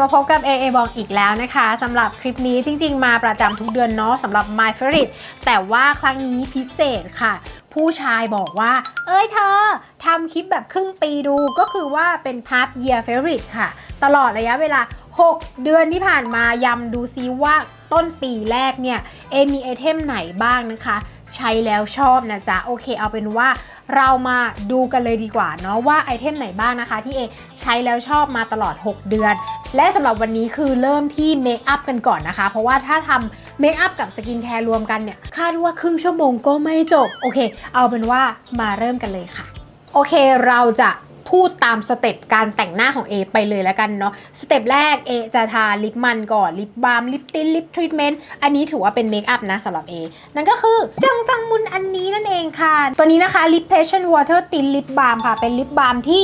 มาพบกับ AA บอกอีกแล้วนะคะสำหรับคลิปนี้จริง ๆ มาประจำทุกเดือนเนาะสำหรับ My Favorite แต่ว่าครั้งนี้พิเศษค่ะ ผู้ชายบอกว่า เอ้ยเธอทำคลิปแบบครึ่งปีดูก็คือว่าเป็น Half Year Favorite ค่ะ ตลอดระยะเวลา 6 เดือนที่ผ่านมายำดูซิว่าต้นปีแรกเนี่ย เอมีไอเทมไหนบ้างนะคะ ใช้แล้วชอบนะจ๊ะ โอเคเอาเป็นว่า เรามาดูกันเลยดีกว่าเนาะว่าไอเทมไหนบ้างนะคะ ที่เอใช้แล้วชอบมาตลอด 6 เดือน และสำหรับวันนี้คือเริ่มที่เมคอัพกันก่อนนะคะ เพราะว่าถ้าทำเมคอัพกับสกินแคร์รวมกันเนี่ย คาดว่าครึ่งชั่วโมงก็ไม่จบ โอเค เอาเป็นว่ามาเริ่มกันเลยค่ะ โอเคเราจะ พูดตามสเต็ปการแต่งหน้าของเอไปเลยแล้วกันเนาะสเต็ปแรกเอจะทาลิปมันก่อนลิปบาล์มลิปตินลิปทรีทเมนต์อันนี้ถือว่าเป็นเมคอัพนะสำหรับเอนั่นก็คือจังซังมุนอันนี้นั่นเองค่ะ ตัวนี้นะคะ Lip Passion Water Thin Lip Balm ค่ะเป็นลิปบาล์มที่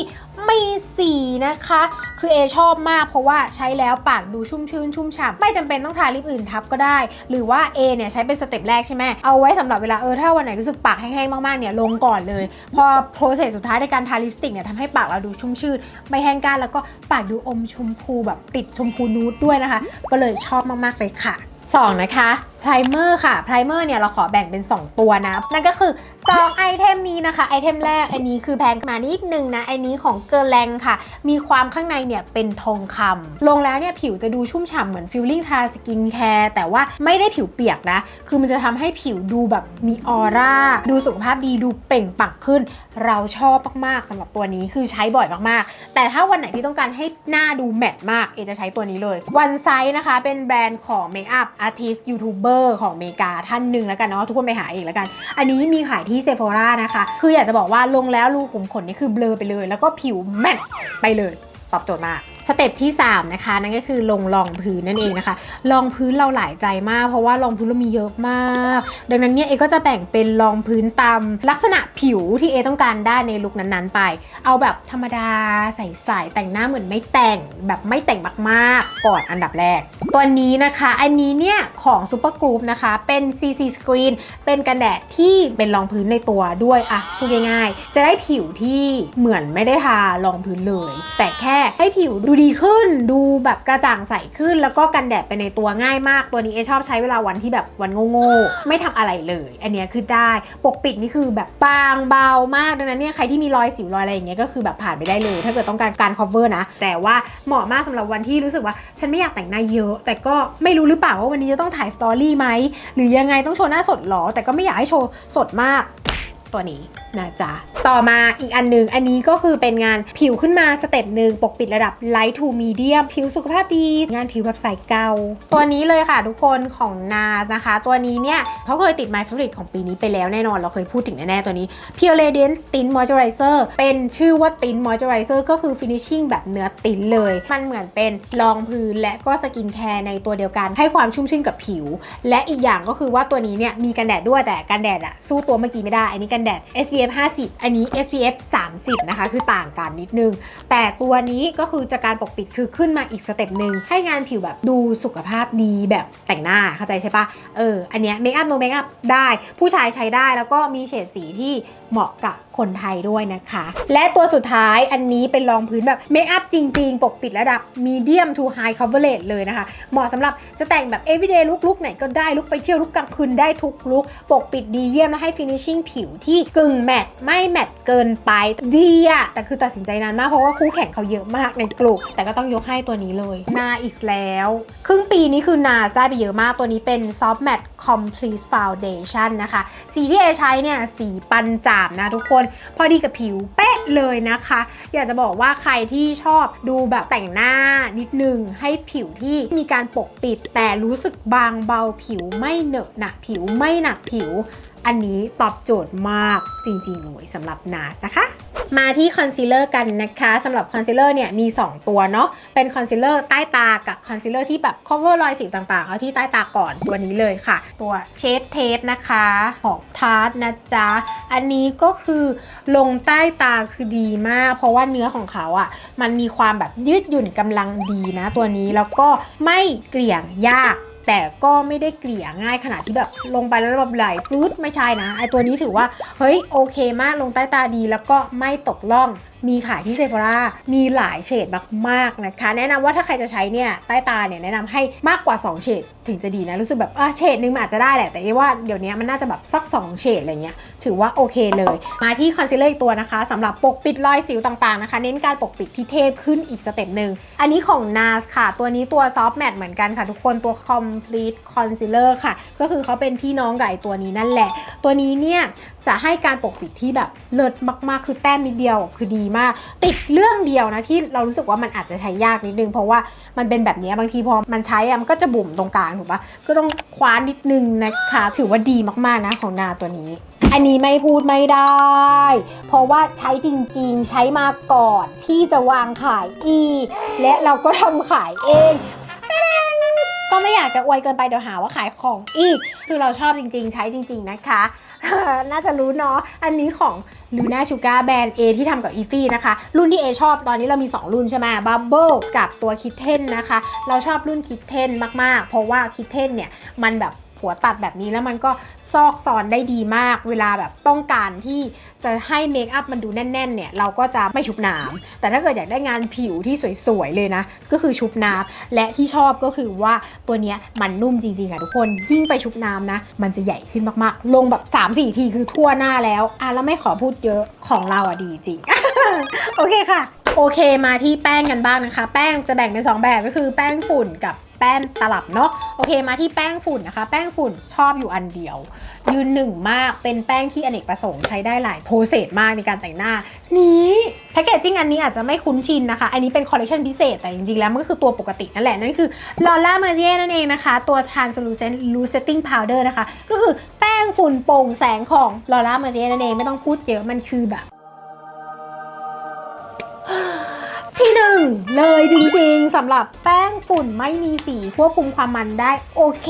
มีสีนะคะ คือ A ชอบมากเพราะว่าใช้แล้วปากดูชุ่มชื้นชุ่มฉ่ำไม่จำเป็นต้องทาลิปอื่นทับก็ได้ หรือว่า A เนี่ยใช้เป็นสเต็ปแรกใช่ไหมเอาไว้สำหรับเวลาเออถ้าวันไหนรู้สึกปากแห้งๆมากๆเนี่ยลงก่อนเลย พอโปรเซสสุดท้ายในการทาลิปสติกเนี่ยทำให้ปากเราดูชุ่มชื่นไม่แห้งก้านแล้วก็ปากดูอมชมพูแบบติดชมพูนูดด้วยนะคะ ก็เลยชอบมากๆเลยค่ะ 2 นะคะ ไพรเมอร์ค่ะไพรเมอร์เนี่ยเราขอแบ่งเป็น 2 ตัวนะ นั่นก็คือ 2 ไอเทมนี้นะคะไอเทมแรกอันนี้คือแพงมานิดนึงนะอันนี้ของเกอร์แลงค่ะ มีความข้างในเนี่ยเป็นทองคำลงแล้วเนี่ยผิวจะดูชุ่มฉ่ำเหมือนฟิลลิ่งทาสกินแคร์แต่ว่าไม่ได้ผิวเปียกนะ คือมันจะทำให้ผิวดูแบบมีออร่าดูสุขภาพดีดูเปล่งปลั่งขึ้น เราชอบมากๆสำหรับตัวนี้คือใช้บ่อยมากๆ แต่ถ้าวันไหนที่ต้องการให้หน้าดูแมตต์มากเอจะใช้ตัวนี้เลยวันไซส์นะคะเป็นแบรนด์ของเมคอัพอาร์ติสยูทูบเบอร์ของอเมริกาท่านหนึ่งแล้วกันเนาะทุกคนไปหาเองแล้วกัน อันนี้มีขายที่เซฟอรานะคะ คืออยากจะบอกว่าลงแล้วรูขุมขนนี่คือเบลอไปเลย แล้วก็ผิวแมตไปเลย ตอบโจทย์มาก สเต็ปที่ 3 นะคะ นั่นก็คือลงรองพื้นนั่นเองนะคะรองพื้นเราหลายใจมาก เพราะว่ารองพื้นเรามีเยอะมาก ดังนั้นเนี่ยเอก็จะแบ่งเป็นรองพื้นตามลักษณะผิวที่เอต้องการได้ในลุคนั้นๆไป เอาแบบธรรมดาใส่ๆแต่งหน้าเหมือนไม่แต่งแบบไม่แต่งมากๆก่อนอันดับแรก ตัวนี้นะคะอันนี้เนี่ยของ Super Group นะคะเป็น CC Screen เป็นกันแดดที่เป็นรองพื้นในตัวด้วยอะพูดง่ายๆ จะได้ผิวที่เหมือนไม่ได้ทารองพื้นเลย แต่แค่ให้ผิวดูดีขึ้นดูแบบกระจ่างใสขึ้น แล้วก็กันแดดไปในตัวง่ายมาก ตัวนี้เอชอบใช้เวลาวันที่แบบวันโง่ๆไม่ทำอะไรเลย อันนี้คือได้ ปกปิดนี่คือแบบบางเบามากดังนั้นเนี่ยใครที่มีรอยสิวรอยอะไรอย่างเงี้ยก็คือแบบผ่านไปได้เลย ถ้าเกิดต้องการการ cover นะ แต่ว่าเหมาะมากสำหรับวันที่รู้สึกว่า ฉันไม่อยากแต่งหน้าเยอะ แต่ก็ไม่รู้หรือเปล่าว่าวันนี้จะต้องถ่ายสตอรี่ไหมหรือยังไงต้องโชว์หน้าสดหรอแต่ก็ไม่อยากให้โชว์สดมากตัวนี้ นะจ๊ะ ต่อมาอีกอันหนึ่งอันนี้ก็คือเป็นงานผิวขึ้นมาสเต็ปหนึ่งปกปิดระดับ light to medium ผิวสุขภาพดี งานผิวแบบใสเกา ตัวนี้เลยค่ะทุกคนของนานะคะ ตัวนี้เนี่ยเขาเคยติด my favorite ของปีนี้ไปแล้วแน่นอน เราเคยพูดถึงแน่ๆตัวนี้ Pure Radiant Tint Moisturizer เป็นชื่อว่า Tint Moisturizer ก็คือ finishing แบบเนื้อติ้นเลย มันเหมือนเป็นรองพื้นและก็สกินแคร์ในตัวเดียวกัน ให้ความชุ่มชื่นกับผิว และอีกอย่างก็คือว่าตัวนี้เนี่ยมีกันแดดด้วยแต่กันแดดอะสู้ตัวเมื่อกี้ไม่ได้ อันนี้กันแดด SPF 50 อันนี้ SPF 30 นะคะ คือต่างกันนิดนึง แต่ตัวนี้ก็คือจะการปกปิดคือขึ้นมาอีกสเต็ปหนึ่งให้งานผิวแบบดูสุขภาพดีแบบแต่งหน้าเข้าใจใช่ปะเออ อันเนี้ยเมคอัพโนเมคอัพได้ ผู้ชายใช้ได้แล้วก็มีเฉดสีที่เหมาะกับ คนไทยด้วยนะคะ และตัวสุดท้ายอันนี้เป็นรองพื้นแบบเมคอัพจริง ๆ ปกปิดระดับ medium to high coverage เลยนะคะ เหมาะสำหรับจะแต่งแบบ everyday look ลุกไหนก็ได้ลุกไปเที่ยวลุกกลางคืนได้ทุกลุกปกปิดดีเยี่ยมและให้ finishing ผิวที่กึ่งแมตต์ไม่แมตต์เกินไปดีอะแต่คือตัดสินใจนานมากเพราะว่าคู่แข่งเขาเยอะมากในกลุ่มแต่ก็ต้องยกให้ตัวนี้เลยนาอีกแล้ว ครึ่งปีนี้คือนาได้ไปเยอะมากตัวนี้เป็น soft matte complete foundation นะคะสีที่เอใช้เนี่ยสีปันจามนะทุกคนพอดีกับผิวเป๊ะเลยนะคะ อยากจะบอกว่าใครที่ชอบดูแบบแต่งหน้านิดนึง ให้ผิวที่มีการปกปิด แต่รู้สึกบางเบาผิวไม่เหนอะหนะผิวไม่หนักผิว อันนี้ตอบโจทย์มากจริงๆเลยสำหรับ NARS นะคะมาที่คอนซีลเลอร์กันนะคะสำหรับคอนซีลเลอร์เนี่ยมี 2 ตัวเนาะเป็นคอนซีลเลอร์ใต้ตากับคอนซีลเลอร์ที่แบบ cover รอยสิวต่างๆ เอาที่ใต้ตาก่อนตัวนี้เลยค่ะ ตัวเชฟเทปนะคะของทาร์ตนะจ๊ะ อันนี้ก็คือลงใต้ตาคือดีมาก เพราะว่าเนื้อของเขาอะ่ะ มันมีความแบบยืดหยุ่นกำลังดีนะตัวนี้แล้วก็ไม่เกลี่ยงยาก แต่ก็ไม่ได้เกลี่ยง่ายขนาดที่แบบลงไปแล้วแบบไหลปลื้ดไม่ใช่นะไอตัวนี้ถือว่าเฮ้ยโอเคมากลงใต้ตาดีแล้วก็ไม่ตกล่อง มีขายที่เซฟ h รามีหลายเฉดมากๆนะคะ แนะนำว่าถ้าใครจะใช้เนี่ยใต้ตาเนี่ยแนะนำให้มากกว่า 2 เฉดถึงจะดีนะ รู้สึกแบบอะเฉดนึงมันอาจจะได้แหละ แต่เอว่าเดี๋ยวนี้มันน่าจะแบบสัก 2 เฉดอะไรเงี้ยถือว่าโอเคเลย มาที่คอนซีลเลอร์อีกตัวนะคะสำหรับปกปิดรอยสิวต่างๆนะคะ เน้นการปกปิดที่เทพขึ้นอีกสเต็ปหนึ่งอันนี้ของ NARS ค่ะ ตัวนี้ตัว Soft Matte เหมือนกันค่ะ ทุกคนตัว Complete Concealer ค่ะ ก็คือเขาเป็นพี่น้องกับไอ้ตัวนี้นั่นแหละ ตัวนี้เนี่ยจะให้การปกปิดที่แบบเลิศมากๆคือแต้มนิดเดียวคือดีมาก ติดเรื่องเดียวนะที่เรารู้สึกว่ามันอาจจะใช้ยากนิดนึง เพราะว่ามันเป็นแบบนี้บางทีพอมันใช้อะมันก็จะบุ่มตรงกลางถูกปะก็ต้องคว้านนิดนึงนะคะ ถือว่าดีมากๆนะของนาตัวนี้อันนี้ไม่พูดไม่ได้ เพราะว่าใช้จริงๆ ใช้มาก่อนที่จะวางขายอีก และเราก็ทำขายเอง ก็ไม่อยากจะอวยเกินไปเดี๋ยวหาว่าขายของอีก คือเราชอบจริง ๆ ใช้จริง ๆ นะคะ น่าจะรู้เนาะ อันนี้ของลูน่าชูการ์แบรนด์ A ที่ทำกับอีฟี่นะคะ รุ่นที่ A ชอบตอนนี้เรามี 2 รุ่นใช่ไหมบับเบิลกับตัวคิทเทนนะคะ เราชอบรุ่นคิทเทนมากๆ เพราะว่าคิทเทนเนี่ยมันแบบ หัวตัดแบบนี้แล้วมันก็ซอกซอนได้ดีมาก เวลาแบบต้องการที่จะให้เมคอัพมันดูแน่นๆเนี่ยเราก็จะไม่ชุบน้ำแต่ถ้าเกิดอยากได้งานผิวที่สวยๆเลยนะ ก็คือชุบน้ำและที่ชอบก็คือว่าตัวเนี้ยมันนุ่มจริงๆค่ะทุกคนยิ่งไปชุบน้ำนะ มันจะใหญ่ขึ้นมากๆ ลงแบบ 3-4 ทีคือทั่วหน้าแล้วอะแล้วไม่ขอพูดเยอะของเราอะดีจริงโอเคค่ะโอเคมาที่แป้งกันบ้างนะคะ แป้งจะแบ่งเป็น 2 แบบก็คือแป้งฝุ่นกับ แป้งตลับเนาะโอเคมาที่แป้งฝุ่นนะคะ แป้งฝุ่นชอบอยู่อันเดียว ยืนหนึ่งมากเป็นแป้งที่อเนกประสงค์ใช้ได้หลายโปรเซสมากในการแต่งหน้า นี้แพคเกจจิ้งอันนี้อาจจะไม่คุ้นชินนะคะ อันนี้เป็นคอลเลคชันพิเศษ แต่จริงๆ แล้วมันก็คือตัวปกตินั่นแหละ นั่นคือ Lola Mercier นั่นเองนะคะ ตัว Translucent Loose Setting Powder นะคะ ก็คือแป้งฝุ่นโปร่งแสงของ Lola Mercier นั่นเองไม่ต้องพูดเยอะมันคือแบบ ที่หนึ่งเลยจริงๆสำหรับแป้งฝุ่นไม่มีสีควบคุมความมันได้โอเค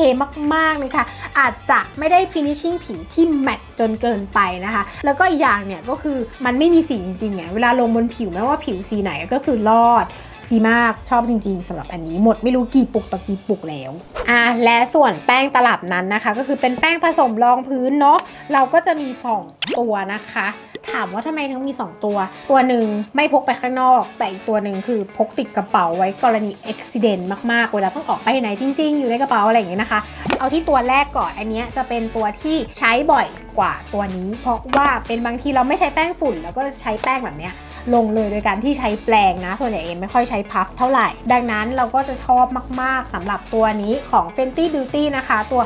มากๆเลยค่ะ อาจจะไม่ได้ finishing ผิวที่แมตต์จนเกินไปนะคะ แล้วก็อีกอย่างเนี่ยก็คือมันไม่มีสีจริงๆไงเวลาลงบนผิวไม่ว่าผิวสีไหนก็คือรอด ดีมากชอบจริงๆสำหรับอันนี้หมดไม่รู้กี่ปุกต่อกี่ปุกแล้วอะและส่วนแป้งตลับนั้นนะคะ ก็คือเป็นแป้งผสมรองพื้นเนาะเราก็จะมี 2 ตัวนะคะ ถามว่าทำไมทั้งมี 2 ตัว ตัวหนึ่งไม่พกไปข้างนอก แต่อีกตัวหนึ่งคือพกติดกระเป๋าไว้กรณีอุบิเหตุมากๆ เวลาต้องออกไปไหนจริง ๆ อยู่ในกระเป๋าอะไรอย่างเงี้ยนะคะ เอาที่ตัวแรกก่อนอันเนี้ยจะเป็นตัวที่ใช้บ่อยกว่าตัวนี้ เพราะว่าเป็นบางทีเราไม่ใช้แป้งฝุ่นแล้วก็ใช้แป้งแบบเนี้ย ลงเลยโดยการที่ใช้แปรงนะ ส่วนใหญ่เองไม่ค่อยใช้พัฟเท่าไหร่ ดังนั้นเราก็จะชอบมาก ๆสำหรับตัวนี้ของ Fenty Beauty นะคะ ตัว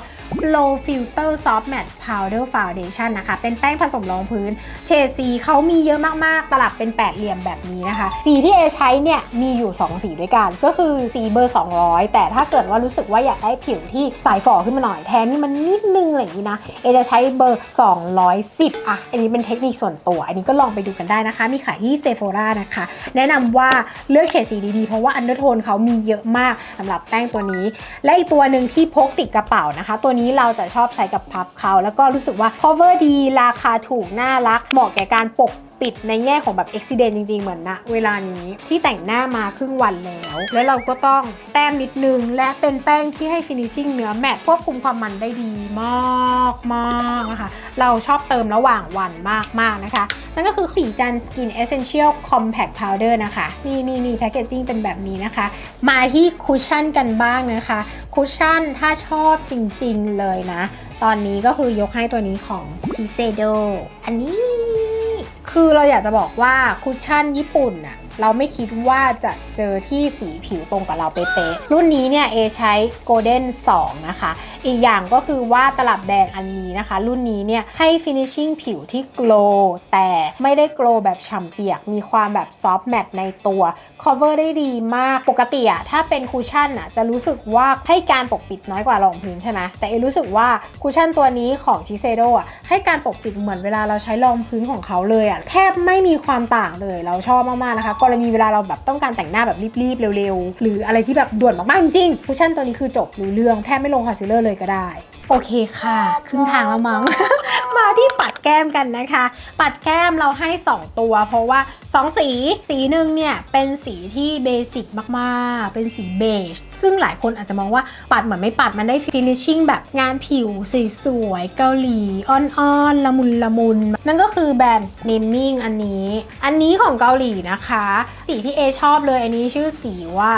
Low Filter Soft Matte Powder Foundation นะคะ เป็นแป้งผสมรองพื้น เฉดสีเขามีเยอะมาก ๆ ตลับเป็นแปดเหลี่ยมแบบนี้นะคะ สีที่เอใช้เนี่ย มีอยู่ 2 สีด้วยกัน ก็คือสีเบอร์ 200 แต่ถ้าเกิดว่ารู้สึกว่าอยากได้ผิวที่ใสฝ่อขึ้นมาหน่อยแทนนี่มันนิดนึงอะไรอย่างนี้นะ เอจะใช้เบอร์ 210 อะ อันนี้เป็นเทคนิคส่วนตัว อันนี้ก็ลองไปดูกันได้นะคะ มีขายที่เซโฟรานะคะ แนะนำว่าเลือกเฉดสีดี ๆ เพราะว่าอันเดอร์โทนเขามีเยอะมากสำหรับแป้งตัวนี้ และอีกตัวหนึ่งที่พกติดกระเป๋านะคะ ตัวนี้เราจะชอบใช้กับพับเขา แล้วก็รู้สึกว่า cover ดี ราคาถูก น่ารัก เหมาะแก่การปก ปิดในแง่ของแบบ accident จริง ๆ เหมือนนะเวลานี้ที่แต่งหน้ามาครึ่งวันแล้ว แล้วเราก็ต้องแต้มนิดนึง และเป็นแป้งที่ให้ finishing เนื้อแมตควบคุมความมันได้ดีมากมากนะคะเราชอบเติมระหว่างวันมากมากๆนะคะ นั่นก็คือสีจัน Skin Essential Compact Powder นะคะ นี่นี่นี่แพคเกจจิ้งเป็นแบบนี้นะคะ มาที่คุชชั่นกันบ้างนะคะคุชชั่นถ้าชอบจริง ๆ เลยนะ ตอนนี้ก็คือยกให้ตัวนี้ของ Shiseido อันนี้ คือเราอยากจะบอกว่าคุชชั่นญี่ปุ่นอะ เราไม่คิดว่าจะเจอที่สีผิวตรงกับเราเป๊ะๆรุ่นนี้เนี่ยเอใช้ Golden 2นะคะ อีกอย่างก็คือว่าตลับแดงอันนี้นะคะ รุ่นนี้เนี่ยให้ finishing ผิวที่ glow แต่ไม่ได้ glow แบบฉ่ำเปียก มีความแบบ soft matte ในตัว cover ได้ดีมากปกติอะถ้าเป็นคุชชั่นอะจะรู้สึกว่าให้การปกปิดน้อยกว่ารองพื้นใช่ไหมแต่เอรู้สึกว่าคุชชั่นตัวนี้ของชิเซโดอะให้การปกปิดเหมือนเวลาเราใช้รองพื้นของเขาเลยอะแทบไม่มีความต่างเลยเราชอบมากๆนะคะก็รณีเวลาเราแบบต้องการแต่งหน้าแบบรีบๆเร็วๆ หรืออะไรที่แบบด่วนมากๆจริงๆคุชชั่นตัวนี้คือจบรู้เรื่องแทบไม่ลงคอนซีลเลอร์เลยก็ได้ โอเคค่ะ ครึ่งทางแล้วมั้ง มาที่ปัดแก้มกันนะคะ ปัดแก้มเราให้ 2 ตัว เพราะว่า 2 สี สีหนึ่งเนี่ย เป็นสีที่เบสิกมากๆ เป็นสีเบจ ซึ่งหลายคนอาจจะมองว่าปัดเหมือนไม่ปัดมันได้ฟินิชชิ่งแบบงานผิวสวยๆ เกาหลี อ่อนๆ ละมุนละมุน นั่นก็คือแบรนด์ Naming อันนี้ อันนี้ของเกาหลีนะคะ สีที่เอชอบเลยอันนี้ชื่อสีว่า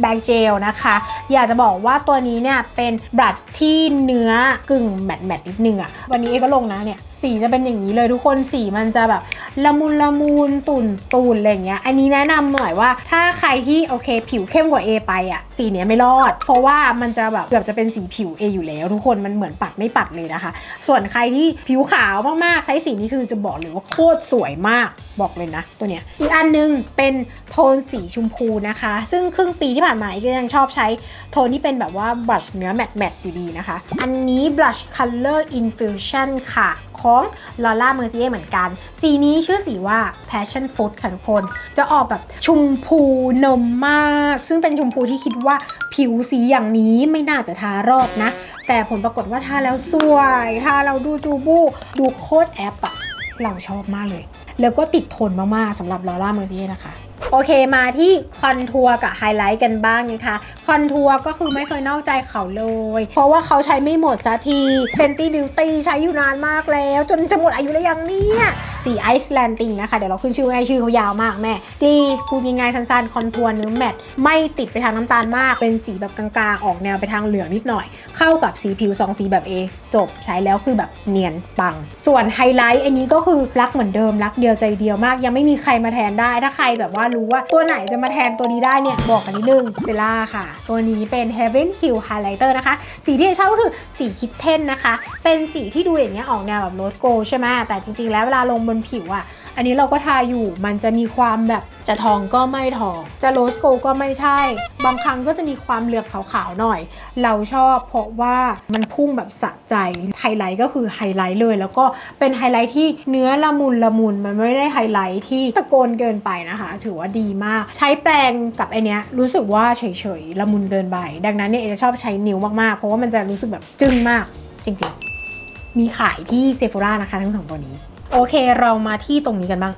แบล็กเจลนะคะ อยากจะบอกว่าตัวนี้เนี่ยเป็นบลัดที่เนื้อกึ่งแมตต์แมตต์นิดนึงอะวันนี้เอก็ลงนะเนี่ย สีจะเป็นอย่างนี้เลยทุกคนสีมันจะแบบละมุนละมุนตุ่นตุ่นอะไรเงี้ยอันนี้แนะนำหน่อยว่า ถ้าใครที่โอเค ผิวเข้มกว่า A ไปอะสีเนี้ยไม่รอด เพราะว่ามันจะแบบเกือบจะเป็นสีผิว A อยู่แล้ว ทุกคนมันเหมือนปัดไม่ปัดเลยนะคะ ส่วนใครที่ผิวขาวมากๆใช้สีนี้คือจะบอกเลยว่าโคตรสวยมากบอกเลยนะ ตัวเนี้ยอีกอันนึงเป็นโทนสีชมพูนะคะ ซึ่งครึ่งปีที่ผ่านมาอีกยังชอบใช้โทนที่เป็นแบบว่าบลัชเนื้อแมตต์แมตต์อยู่ดีนะคะ อันนี้ blush color infusion ค่ะของ Laura Mercier เหมือนกัน สีนี้ชื่อสีว่า passion fruit ค่ะทุกคน จะออกแบบชมพูนมมาก ซึ่งเป็นชมพูที่คิดว่าผิวสีอย่างนี้ไม่น่าจะทารอดนะ แต่ผลปรากฏว่าทาแล้วสวยทาเราดูจูบูดูโคตรแอปอะเราชอบมากเลย แล้วก็ติดทนมากๆสำหรับลอร่าเมอร์ซีนะคะ โอเคมาที่คอนทัวร์กับไฮไลท์กันบ้างนะคะคอนทัวร์ก็คือไม่เคยนอกใจเขาเลย เพราะว่าเขาใช้ไม่หมดสักที Fenty Beauty ใช้อยู่นานมากแล้ว จนจะหมดอายุแล้วยังเนี่ยสีไอซ์แลนติงนะคะ เดี๋ยวเราขึ้นชื่อให้ชื่อเขายาวมากแม่ ดีพูดง่ายๆสั้นๆคอนทัวร์เนื้อแมตต์ไม่ติดไปทางน้ำตาลมาก เป็นสีแบบกลางๆ ออกแนวไปทางเหลืองนิดหน่อย เข้ากับสีผิวสองสีแบบ A จบใช้แล้วคือแบบเนียนปัง ส่วนไฮไลท์อันนี้ก็คือรักเหมือนเดิมรักเดียวใจเดียวมาก ยังไม่มีใครมาแทนได้ถ้าใครแบบว่ารู้ว่าตัวไหนจะมาแทนตัวนี้ได้เนี่ยบอกกันนิดนึงเบลล่าค่ะ ตัวนี้เป็น Heaven Hill Highlighter นะคะ สีที่ชอบก็คือสีคิดเทนนะคะ เป็นสีที่ดูอย่างเงี้ยออกแนวแบบโรสโกใช่ไหมแต่จริงๆแล้วเวลาลงบนผิวอะ อันนี้เราก็ทาอยู่มันจะมีความแบบจะทองก็ไม่ทอง จะโรสโกก็ไม่ใช่ บางครั้งก็จะมีความเหลือบขาวๆหน่อย เราชอบเพราะว่ามันพุ่งแบบสะใจไฮไลท์ก็คือไฮไลท์เลย แล้วก็เป็นไฮไลท์ที่เนื้อละมุนละมุนมันไม่ได้ไฮไลท์ที่ตะโกนเกินไปนะคะ ถือว่าดีมาก ใช้แปรงกับไอเนี้ยรู้สึกว่าเฉยๆละมุนเกินไป ดังนั้นเนี่ยเอจะชอบใช้นิ้วมากๆเพราะว่ามันจะรู้สึกแบบจึ้งมากจริงๆ มีขายที่เซฟ h รานะคะทั้งสองตัวนี้ โอเคเรามาที่ตรงนี้กันบ้าง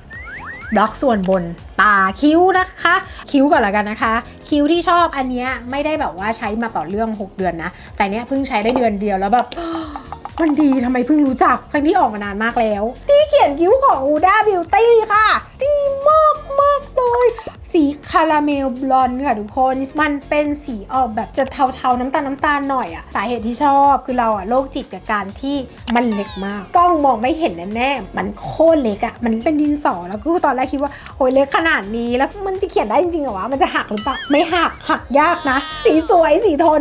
บล็อกส่วนบนตาคิ้วนะคะ คิ้วก่อนละกันนะคะ คิ้วที่ชอบอันเนี้ยไม่ได้แบบว่าใช้มาต่อเรื่อง 6 เดือนนะ แต่เนี้ยเพิ่งใช้ได้เดือนเดียวแล้วแบบมันดีทำไมเพิ่งรู้จักทั้งที่ออกมานานมากแล้ว ที่เขียนคิ้วของ Uda Beauty ค่ะ ดีมากมากเลย สีคาราเมลบลอนด์ค่ะทุกคน มันเป็นสีออกแบบจะเทาๆน้ำตาลน้ำตาลหน่อยอะสาเหตุที่ชอบคือเราอะโรคจิตกับการที่มันเล็กมาก กล้องมองไม่เห็นแน่ๆมันโคตรเล็กอะมันเป็นดินสอแล้วก็ตอนแรกคิดว่าโหยเล็กขนาดนี้แล้วมันจะเขียนได้จริงๆเหรอวะมันจะหักหรือเปล่าไม่หักหักยากนะ สีสวยสีทน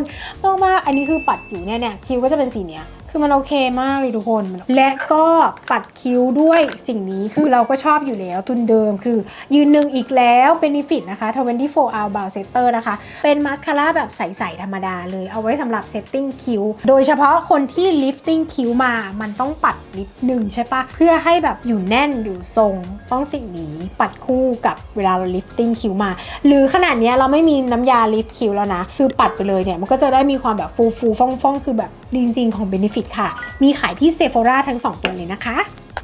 มากๆอันนี้คือปัดอยู่เนี่ยเนี่ยคิ้วก็จะเป็นสีเนี้ย คือมันโอเคมากเลยทุกคน และก็ปัดคิ้วด้วยสิ่งนี้คือเราก็ชอบอยู่แล้วทุนเดิมคือยืนหนึ่งอีกแล้ว Benefit นะคะ24 hour brow setter นะคะ เป็นมาสคาร่าแบบใส ๆ ธรรมดาเลย เอาไว้สำหรับเซตติ้งคิ้ว โดยเฉพาะคนที่ lifting คิ้วมา มันต้องปัดนิดนึงใช่ปะ เพื่อให้แบบอยู่แน่นอยู่ทรง ต้องสิ่งนี้ปัดคู่กับเวลาเรา lifting คิ้วมา หรือขนาดนี้เราไม่มีน้ำยา lift คิ้วแล้วนะ คือปัดไปเลยเนี่ย มันก็จะได้มีความแบบฟูฟูฟ่องฟ่องๆคือแบบดีจริงๆของ Benefit ค่ะ มีขายที่เซ p h o r a ทั้ง 2 ตัวเลยนะคะ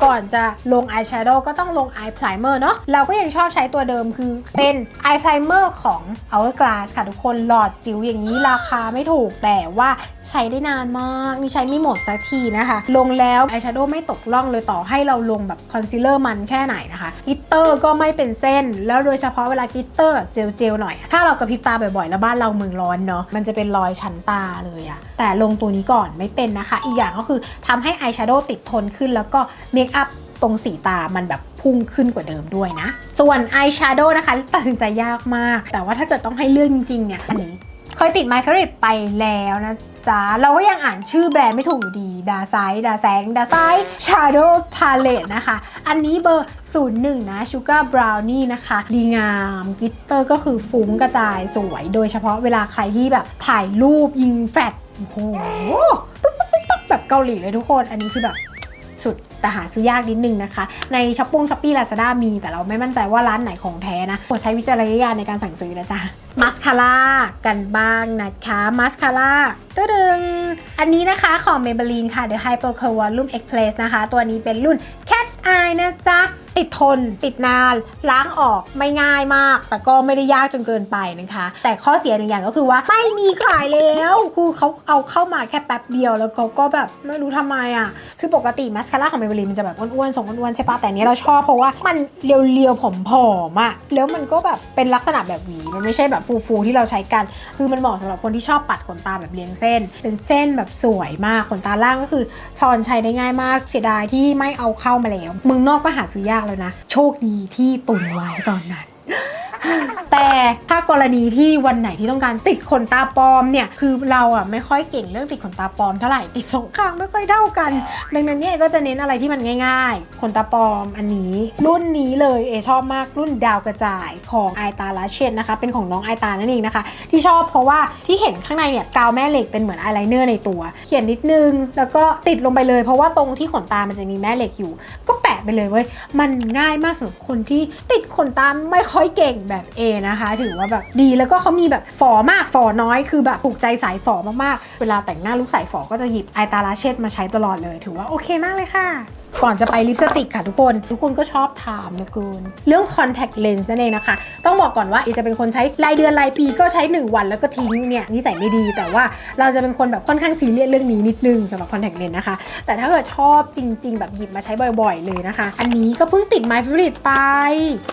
ก่อนจะลงอายแชโดว์ก็ต้องลง Eye Primer เนาะเราก็ยังชอบใช้ตัวเดิมคือเป็น Eye Primer ของ Hourglass ค่ะทุกคนหลอดจิ๋วอย่างนี้ราคาไม่ถูกแต่ว่าใช้ได้นานมากนี่ใช้ไม่หมดสักทีนะคะ ลงแล้วอายแชโดว์ไม่ตกล่องเลยต่อให้เราลงแบบคอนซีลเลอร์มันแค่ไหนนะคะกิตเตอร์ก็ไม่เป็นเส้น แล้วโดยเฉพาะเวลากิตเตอร์แบบเจลๆหน่อย ถ้าเรากระพริบตาบ่อยๆ แล้วบ้านเราเมืองร้อนเนาะมันจะเป็นรอยชั้นตาเลยอะแต่ลงตัวนี้ก่อนไม่เป็นนะคะ อีกอย่างก็คือทำให้อายแชโดว์ติดทนขึ้นแล้วก็เมคอัพตรงสีตามันแบบพุ่งขึ้นกว่าเดิมด้วยนะ ส่วนอายแชโดว์นะคะตัดสินใจยากมาก แต่ว่าถ้าเกิดต้องให้เลือกจริงๆเนี่ยอันนี้เคยติด My Favorite ไปแล้วนะจ๊ะ เราก็ยังอ่านชื่อแบรนด์ไม่ถูกอยู่ดี ดาไซดาแซงดาไซชาโดว์พาเลตนะคะ อันนี้เบอร์ 01 นะชูการ์บราวนี่นะคะ ดีงามกลิตเตอร์ก็คือฟุ้งกระจายสวย โดยเฉพาะเวลาใครที่แบบถ่ายรูปยิงแฟลชโอ้โหแบบเกาหลีเลยทุกคน อันนี้คือแบบ สุดแต่หาซื้อยากนิดนึงนะคะ ในช้อปปงช้อปปี้ลาซาด้ามีแต่เราไม่มั่นใจว่าร้านไหนของแท้นะโปรดใช้วิจารณญาณในการสั่งซื้อนะจ๊ะมัสคาร่ากันบ้างนะคะมัสคาร่าตัวดึงอันนี้นะคะของ Maybelline ค่ะ The Hyper Curve Volume Express นะคะ ตัวนี้เป็นรุ่น Cat Eye นะจ๊ะติดทน ติดนาน ล้างออกไม่ง่ายมาก แต่ก็ไม่ได้ยากจนเกินไปนะคะ แต่ข้อเสียหนึ่งอย่างก็คือว่าไม่มีขายแล้วคือเขาเอาเข้ามาแค่แป๊บเดียวแล้วเขาก็แบบไม่รู้ทำไมอะคือปกติมัสคาร่าของเมเบลีนมันจะแบบอ้วนๆทรงอ้วนๆใช่ปะแต่อันนี้เราชอบเพราะว่ามันเรียวๆผอมๆอะแล้วมันก็แบบเป็นลักษณะแบบหวีมันไม่ใช่แบบฟูๆที่เราใช้กัน คือมันเหมาะสำหรับคนที่ชอบปัดขนตาแบบเรียงเส้น เป็นเส้นแบบสวยมากขนตาล่างก็คือชอนใช้ได้ง่ายมากเสียดายที่ไม่เอาเข้ามาแล้วมืองนอกก็หาซื้อยากแล้วนะ โชคดีที่ตุนไว้ตอนนั้น แต่ถ้ากรณีที่วันไหนที่ต้องการติดขนตาปลอมเนี่ยคือเราอะไม่ค่อยเก่งเรื่องติดขนตาปลอมเท่าไหร่ติดสองข้างไม่ค่อยเท่ากัน ดังนั้นเนี่ยก็จะเน้นอะไรที่มันง่าย ๆ ขนตาปลอมอันนี้ รุ่นนี้เลยเอชอบมากรุ่นดาวกระจายของไอตาลาเชนนะคะ เป็นของน้องไอตานั่นเองนะคะ ที่ชอบเพราะว่าที่เห็นข้างในเนี่ยกาวแม่เหล็กเป็นเหมือนอายไลเนอร์ในตัว เขียนนิดนึงแล้วก็ติดลงไปเลย เพราะว่าตรงที่ขนตามันจะมีแม่เหล็กอยู่ ก็แปะไปเลยเว้ยมันง่ายมากสำหรับคนที่ติดขนตาไม่ค่อยเก่งแบบเอนะคะ ถือว่าแบบดีแล้วก็เขามีแบบฝอมากฝอน้อยคือแบบถูกใจสายฝอมากๆ เวลาแต่งหน้าลูกสายฝอก็จะหยิบไอตาลาเชตมาใช้ตลอดเลย ถือว่าโอเคมากเลยค่ะ ก่อนจะไปลิปสติกค่ะทุกคน ทุกคนก็ชอบถามเหลือเกินเรื่อง contact lens นั่นเองนะคะ ต้องบอกก่อนว่าเอจะเป็นคนใช้รายเดือนรายปีก็ใช้ 1 วันแล้วก็ทิ้งเนี่ยนิสัยไม่ดี แต่ว่าเราจะเป็นคนแบบค่อนข้างซีเรียสเรื่องนี้นิดนึงสำหรับ contact lens นะคะ แต่ถ้าเกิดชอบจริง ๆ แบบหยิบมาใช้บ่อยๆ เลยนะคะ อันนี้ก็เพิ่งติด my favorite ไป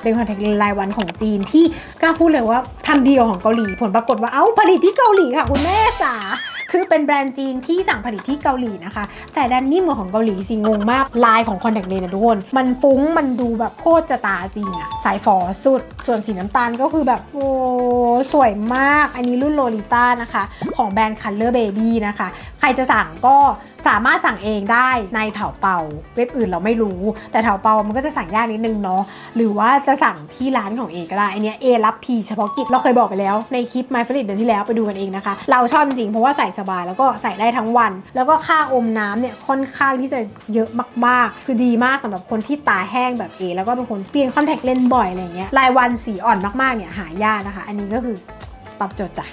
เป็น contact lens รายวันของจีนที่กล้าพูดเลยว่าทำดีกว่าของเกาหลีผลปรากฏว่าเอ้าผลิตที่เกาหลีค่ะคุณแม่จ๋า คือเป็นแบรนด์จีนที่สั่งผลิตที่เกาหลีนะคะ แต่ดันนิ่มกว่าของเกาหลีสิงงมากลายของคอนแทคเลนส์นะทุกคน มันฟุ้งมันดูแบบโคตรจะตาจริงอะสายฝอสุด ส่วนสีน้ำตาลก็คือแบบโอ้สวยมาก อันนี้รุ่นโลลิต้านะคะ ของแบรนด์ Color Baby นะคะ ใครจะสั่งก็สามารถสั่งเองได้ในเถาเปา เว็บอื่นเราไม่รู้ แต่เถาเปามันก็จะสั่งยากนิดนึงเนาะหรือว่าจะสั่งที่ร้านของเอก็ได้อันนี้เอรับพีเฉพาะกิจเราเคยบอกไปแล้วในคลิป My f a v o r i t e เดือนที่แล้วไปดูกันเองนะคะ เราชอบจริงเพราะว่าใส่สบายแล้วก็ใส่ได้ทั้งวัน แล้วก็ค่าอมน้ำเนี่ยค่อนข้างที่จะเยอะมากๆ คือดีมากสำหรับคนที่ตาแห้งแบบเอแล้วก็เป็นคนเปลี่ยนคอนแทคเลนส์บ่อยอะไรเงี้ยรายวันสีอ่อนมากๆเนี่ยหายากนะคะ อันนี้ก็คือตอบโจทย์จ้ะ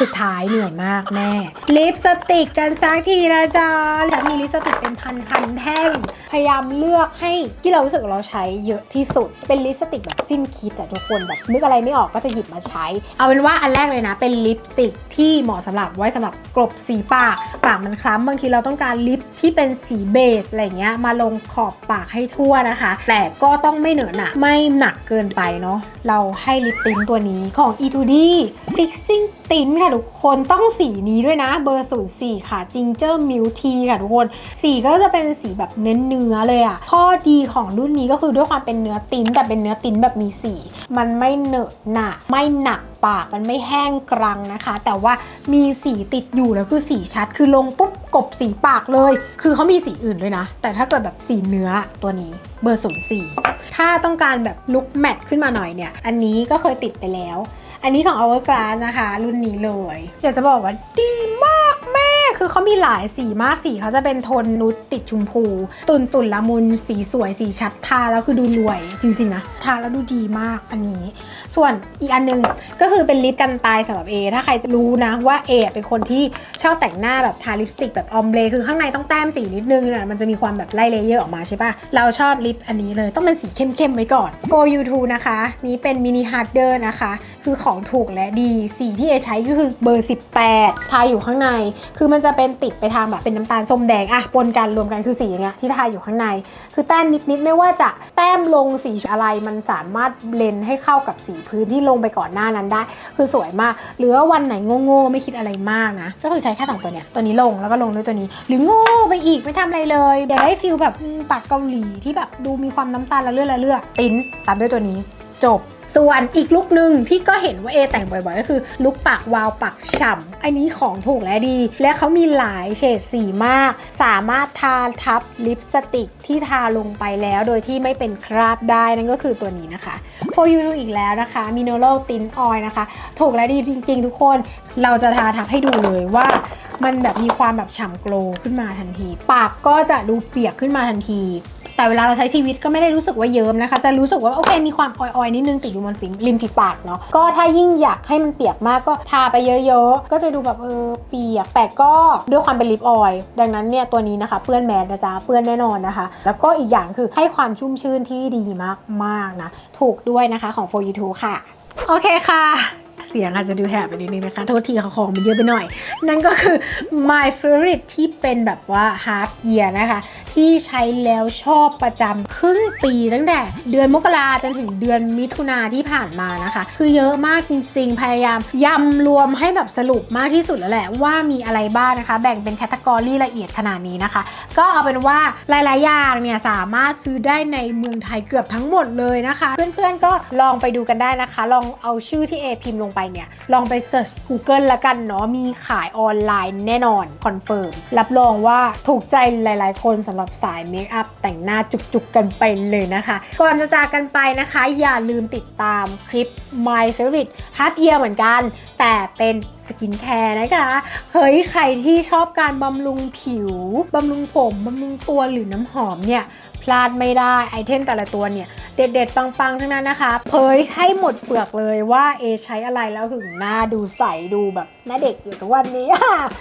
สุดท้ายเหนื่อยมากแม่ ลิปสติกกันสักทีนะจ๊ะฉันมีลิปสติกเป็นพันพันแท่ง พยายามเลือกให้ที่เรารู้สึกเราใช้เยอะที่สุด เป็นลิปสติกแบบสิ้นคิดอะทุกคนแบบนึกอะไรไม่ออกก็จะหยิบมาใช้ เอาเป็นว่าอันแรกเลยนะ เป็นลิปสติกที่เหมาะสำหรับไว้สำหรับกลบสีปาก ปากมันคล้ำบางทีเราต้องการลิปที่เป็นสีเบสอะไรเงี้ยมาลงขอบปากให้ทั่วนะคะ แต่ก็ต้องไม่เหนอะหนะไม่หนักเกินไปเนาะเราให้ลิปติ้นตัวนี้ของ E2D Fixing Tint ค่ะทุกคนต้องสีนี้ด้วยนะเบอร์04ค่ะ Ginger Milk Tea ค่ะทุกคน สีก็จะเป็นสีแบบเน้นเนื้อเลยอะข้อดีของรุ่นนี้ก็คือด้วยความเป็นเนื้อติ้นแต่เป็นเนื้อติ้นแบบมีสี มันไม่เหนอะหนะไม่หนักปากมันไม่แห้งกรังนะคะ แต่ว่ามีสีติดอยู่แล้วคือสีชัด คือลงปุ๊บกบสีปากเลย คือเขามีสีอื่นด้วยนะ แต่ถ้าเกิดแบบสีเนื้อตัวนี้เบอร์04ถ้าต้องการแบบลุคแมทขึ้นมาหน่อยเนี่ย อันนี้ก็เคยติดไปแล้ว อันนี้ของ Hourglass นะคะ รุ่นนี้เลยอยากจะบอกว่าดีมาก คือเขามีหลายสีมากสีเขาจะเป็นโทนนุชติดชมพู ตุนตุนละมุนสีสวยสีชัดทาแล้วคือดูรวยจริงๆนะทาแล้วดูดีมากอันนี้ ส่วนอีกอันหนึงก็คือเป็นลิปกันตายสำหรับเอถ้าใครจะรู้นะว่าเอเป็นคนที่ชอบแต่งหน้าแบบทาลิปสติกแบบออมเบรคือข้างในต้องแต้มสีนิดนึงนะมันจะมีความแบบไล่เลเยอร์ออกมาใช่ปะเราชอบลิปอันนี้เลยต้องเป็นสีเข้มๆไว้ก่อน for you two นะคะ นี้เป็นมินิฮาร์ดเดอร์นะคะ คือของถูกและดีสีที่เอใช้ก็คือเบอร์ 18 ทาอยู่ข้างใน คือมันจะเป็นติดไปทางแบบเป็นน้ำตาลส้มแดงอะปนกันรวมกันคือสีอย่างเงี้ยที่ทาอยู่ข้างใน คือแต้มนิดๆไม่ว่าจะแต้มลงสีอะไรมันสามารถเบลนให้เข้ากับสีพื้นที่ลงไปก่อนหน้านั้นได้ คือสวยมาก หรือว่าวันไหนโง่ๆไม่คิดอะไรมากนะ ก็คือใช้แค่สองตัวเนี้ยตัวนี้ลงแล้วก็ลงด้วยตัวนี้ หรือโง่ไปอีกไม่ทำอะไรเลยเดี๋ยวได้ฟิลแบบปากเกาหลีที่แบบดูมีความน้ำตาลละเลือดละเลือดปิ้นตามด้วยตัวนี้จบ ส่วนอีกลุกหนึ่งที่ก็เห็นว่าเอแต่งบ่อยๆ ก็คือลุกปากวาวปากฉ่ำอันนี้ของถูกและดี และเขามีหลายเฉดสีมาก สามารถทาทับลิปสติกที่ทาลงไปแล้วโดยที่ไม่เป็นคราบได้นั่นก็คือตัวนี้นะคะ For You อีกแล้วนะคะ Mineral Tint Oil นะคะ ถูกและดีจริง ๆ ทุกคนเราจะทาทับให้ดูเลยว่า มันแบบมีความแบบฉ่ำโกลว์ขึ้นมาทันที ปากก็จะดูเปียกขึ้นมาทันที แต่เวลาเราใช้ชีวิตก็ไม่ได้รู้สึกว่าเยิ้มนะคะ จะรู้สึกว่าโอเคมีความออยๆนิดนึงติดอยู่บนฝีริมฝีปากเนาะก็ถ้ายิ่งอยากให้มันเปียกมากก็ทาไปเยอะๆ ก็จะดูแบบเออเปียก แต่ก็ด้วยความเป็นลิปออยล์ดังนั้นเนี่ยตัวนี้นะคะเปื้อนแมสนะจ๊ะเปื้อนแน่นอนนะคะ แล้วก็อีกอย่างคือให้ความชุ่มชื่นที่ดีมากๆนะถูกด้วยนะคะของ For You Too ค่ะ โอเคค่ะ เสียงอาจจะดูแหบไปนิดนึงนะคะ โทษทีค่ะของมันเยอะไปหน่อย นั่นก็คือ my favorite ที่เป็นแบบว่า half year นะคะ ที่ใช้แล้วชอบประจำครึ่งปีตั้งแต่เดือนมกราจนถึงเดือนมิถุนาที่ผ่านมานะคะ คือเยอะมากจริงๆ พยายามยำรวมให้แบบสรุปมากที่สุดแล้วแหละว่ามีอะไรบ้างนะคะ แบ่งเป็นแคตตากรีละเอียดขนาดนี้นะคะ ก็เอาเป็นว่าหลายๆอย่างเนี่ยสามารถซื้อได้ในเมืองไทยเกือบทั้งหมดเลยนะคะ เพื่อนๆก็ลองไปดูกันได้นะคะ ลองเอาชื่อที่เอพิมพ์ลงไปเนี่ย ลองไปเ e ิร์ช Google ละกันเนาะมีขายออนไลน์แน่นอนคอนเฟิร์มรับรองว่าถูกใจหลาย ๆ คนสำหรับสายเมคอัพแต่งหน้าจุก ๆ กันไปเลยนะคะ ก่อนจะจากกันไปนะคะ อย่าลืมติดตามคลิป My Favorite Half Year เหมือนกัน แต่เป็นสกินแคร์นะคะ เฮ้ย ใครที่ชอบการบำรุงผิว บำรุงผม บำรุงตัวหรือน้ำหอมเนี่ย พลาดไม่ได้ไอเทมแต่ละตัวเนี่ย เด็ดๆ ปังๆ ทั้งนั้นนะคะ เผยให้หมดเปลือกเลยว่าเอใช้อะไรแล้วถึงหน้าดูใสดูแบบหน้าเด็กอยู่ทุกวันนี้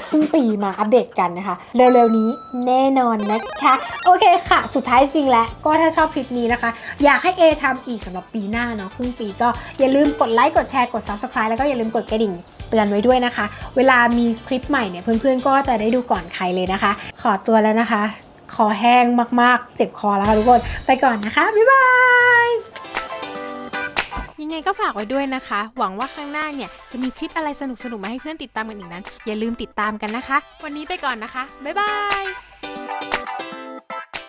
เพิ่งปีมาอัปเดตกันนะคะ เร็วๆนี้แน่นอนนะคะ โอเคค่ะ สุดท้ายจริงแล้ว ก็ถ้าชอบคลิปนี้นะคะ อยากให้เอทำอีกสำหรับปีหน้าเนาะครึ่งปีก็อย่าลืมกดไลค์กดแชร์กด subscribe แล้วก็อย่าลืมกดกระดิ่งเตือนไว้ด้วยนะคะ เวลามีคลิปใหม่เนี่ยเพื่อนๆก็จะได้ดูก่อนใครเลยนะคะ ขอตัวแล้วนะคะ คอแห้งมากๆ เจ็บคอแล้วค่ะทุกคน ไปก่อนนะคะ บ๊ายบายยังไงก็ฝากไว้ด้วยนะคะ หวังว่าข้างหน้าเนี่ย จะมีคลิปอะไรสนุกๆมาให้เพื่อนติดตามกันอีกนั้น อย่าลืมติดตามกันนะคะ วันนี้ไปก่อนนะคะ บ๊ายบาย